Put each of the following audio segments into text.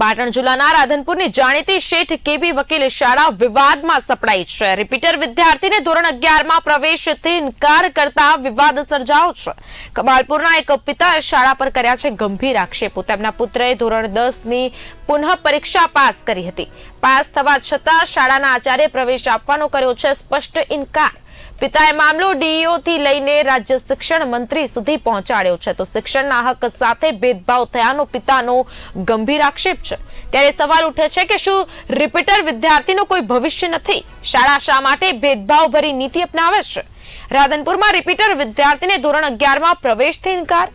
પાટણ જિલ્લાના રાધનપુરની જાણીતી શેઠ કેબી વકીલ શાળા વિવાદમાં સપડાઈ છે. રિપીટર વિદ્યાર્થીને ધોરણ અગિયારમાં પ્રવેશથી ઇનકાર કરતા વિવાદ સર્જાયો છે. કમાલપુરના એક પિતાએ શાળા પર કર્યા છે ગંભીર આક્ષેપો. તેમના પુત્રએ ધોરણ દસની પુનઃ પરીક્ષા પાસ કરી હતી. પાસ થવા છતાં શાળાના આચાર્ય પ્રવેશ આપવાનો કર્યો છે સ્પષ્ટ ઇનકાર. પિતાએ મામલો ડીઈઓ થી લઈને રાજ્ય શિક્ષણ મંત્રી સુધી પહોંચાડ્યો છે. તો શિક્ષણના હક સાથે ભેદભાવ થયાનો પિતાનો ગંભીર આક્ષેપ છે. ત્યારે સવાલ ઉઠે છે કે શું રિપીટર વિદ્યાર્થીનું કોઈ ભવિષ્ય નથી? શાળા શા માટે ભેદભાવ ભરી નીતિ અપનાવે છે? રાધનપુરમાં રિપીટર વિદ્યાર્થીને ધોરણ અગિયારમાં પ્રવેશથી ઇનકાર.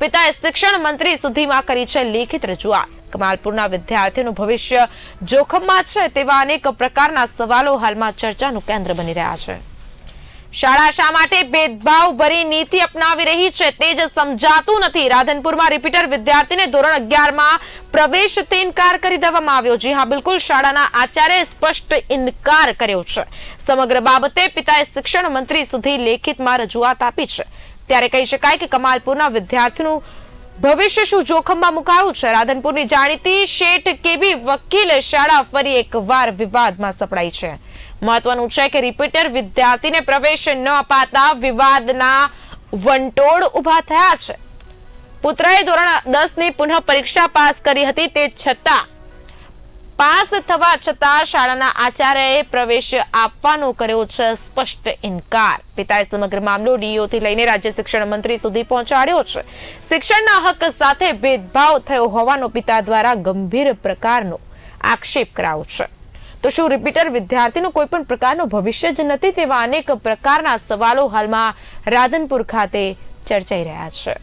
પિતાએ શિક્ષણ મંત્રી સુધીમાં કરી છે લેખિત રજૂઆત. કમાલપુરના વિદ્યાર્થીનું ભવિષ્ય જોખમમાં છે તેવા અનેક પ્રકારના સવાલો હાલમાં ચર્ચાનું કેન્દ્ર બની રહ્યા છે. શાળા શા માટે ભેદભાવ ભરી નીતિ અપનાવી રહી છે તે જ સમજાતું નથી. રાધનપુરમાં રિપીટર વિદ્યાર્થીને ધોરણ અગિયારમાં પ્રવેશથી ઇનકાર કરી દેવામાં આવ્યો. જી હા, બિલકુલ શાળાના આચાર્ય સ્પષ્ટ ઇનકાર કર્યો છે. સમગ્ર બાબતે પિતાએ શિક્ષણ મંત્રી સુધી લેખિતમાં રજૂઆત આપી છે. ત્યારે કહી શકાય કે કમાલપુરના વિદ્યાર્થીનું ભવિષ્ય શું જોખમમાં મુકાયું છે? રાધનપુરની જાણીતી શેઠ કેબી વકીલ શાળા ફરી એકવાર વિવાદમાં સપડાઈ છે. મહત્વનું છે કે રિપીટર વિદ્યાર્થીને પ્રવેશ ન અપાતા વિવાદના વંટોળ ઊભા થયા છે. પુત્રએ ધોરણ દસની પુનઃ પરીક્ષા પાસ કરી હતી તે છતાં પાસ થવા છતાં શાળાના આચાર્યએ પ્રવેશ આપવાનો કર્યો છે સ્પષ્ટ ઇનકાર. પિતાએ સમગ્ર મામલો ડીઓ થી લઈને રાજ્ય શિક્ષણ મંત્રી સુધી પહોંચાડ્યો છે. શિક્ષણના હક સાથે ભેદભાવ થયો હોવાનો પિતા દ્વારા ગંભીર પ્રકારનો આક્ષેપ કરાયો છે. તો શું રિપીટર વિદ્યાર્થીનું કોઈ પણ પ્રકારનું ભવિષ્ય જ નથી તેવા અનેક પ્રકારના સવાલો હાલમાં રાધનપુર ખાતે ચર્ચાઈ રહ્યા છે.